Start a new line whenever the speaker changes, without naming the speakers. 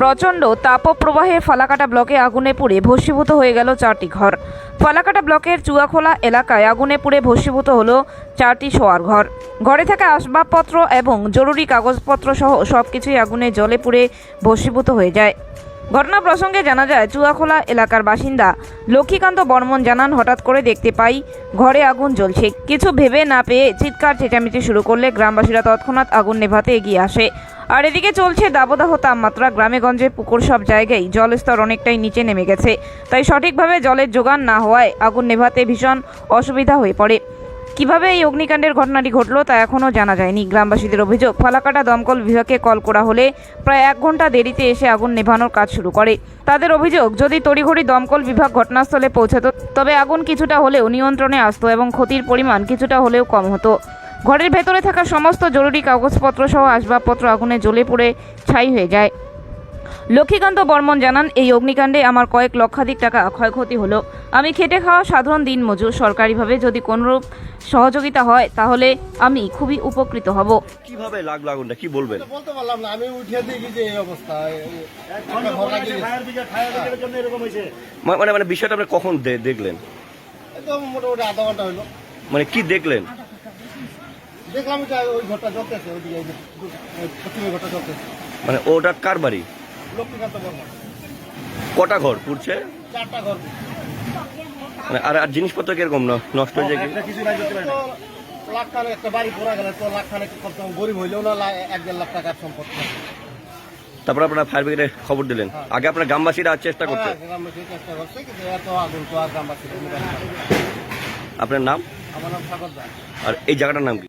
প্রচণ্ড তাপপ্রবাহে ফালাকাটা ব্লকে আগুনে পুড়ে ভস্মীভূত হয়ে গেল চারটি ঘর। ফালাকাটা ব্লকের চুয়াখোলা এলাকায় আগুনে পুড়ে ভস্মীভূত হলো চারটি শোয়ার ঘর। ঘরে থাকা আসবাবপত্র এবং জরুরি কাগজপত্র সহ কিছুই আগুনে জলে পুড়ে ভস্মীভূত হয়ে যায়। ঘটনা প্রসঙ্গে জানা যায়, চুয়াখোলা এলাকার বাসিন্দা লক্ষ্মীকান্ত বর্মন জানান, হঠাৎ করে দেখতে পাই ঘরে আগুন জ্বলছে। কিছু ভেবে না পেয়ে চিৎকার, চেঁচামেচি শুরু করলে গ্রামবাসীরা তৎক্ষণাৎ আগুন নেভাতে এগিয়ে আসে। আর এদিকে চলছে দাবদাহ তাপমাত্রা। গ্রামেগঞ্জে পুকুর সব জায়গায় জলস্তর অনেকটাই নিচে নেমে গেছে। তাই সঠিকভাবে জলের যোগান না হওয়ায় আগুন নেভাতে ভীষণ অসুবিধা হয়ে পড়ে। কীভাবে এই অগ্নিকাণ্ডের ঘটনাটি ঘটলো তা এখনও জানা যায়নি। গ্রামবাসীদের অভিযোগ, ফালাকাটা দমকল বিভাগকে কল করা হলে প্রায় এক ঘণ্টা দেরিতে এসে আগুন নেভানোর কাজ শুরু করে। তাদের অভিযোগ, যদি তড়িঘড়ি দমকল বিভাগ ঘটনাস্থলে পৌঁছাতো, তবে আগুন কিছুটা হলেও নিয়ন্ত্রণে আসতো এবং ক্ষতির পরিমাণ কিছুটা হলেও কম হতো। ঘরের ভেতরে থাকা সমস্ত জরুরি কাগজপত্র সহ আসবাবপত্র আগুনে জ্বলে পড়ে ছাই হয়ে যায়। লক্ষ্মীকান্ত বর্মন জানান এই অগ্নিকাণ্ডে আমার কয়েক লক্ষাধিক টাকা ক্ষয়ক্ষতি হলো। আমি খেটে খাওয়া সাধারণ দিন মজুর সরকারিভাবে যদি কোনোরূপ সহযোগিতা হয় তাহলে আমি খুবই উপকৃত হব।
কীভাবে লাগল আগুনটা কি বলবেন?
বলতে পারলাম না। আমি উঠে দেখি যে এই অবস্থা।
মা- মানে মানে বিষয়টা আপনি কখন দেখলেন?
তো মোটামুটি আধা ঘণ্টা হইল
মানে কি দেখলেন?
দেখলাম যে ওই ঘরটা জ্বলতেছে ওইদিকে ওই যে ওই পশ্চিমের ঘরটা
মানে ওটা কার বাড়ি?
লক্ষ্মীকান্ত
কটা ঘর পুড়ছে?
চারটা ঘর।
মানে আর আর জিনিসপত্র কীরকম? ন- নষ্ট হয়ে যায় কি
তো লাখ খানেক একটা বাড়ি পড়া গেলে তো লাখ খানেক কম কম গরিব হইলেও না লা- এক দেড় লাখ টাকার সম্পত্তি
তারপর আপনারা ফায়ার ব্রিগেডে খবর দিলেন। আগে আপনার গ্রামবাসীরা আর চেষ্টা করছে
হ্যাঁ, গ্রামবাসী চেষ্টা করছে কিন্তু এত আগুন তো আর গ্রামবাসী
আপনার নাম?
আমার নাম সাগর দা
আর এই জায়গাটার নাম কি?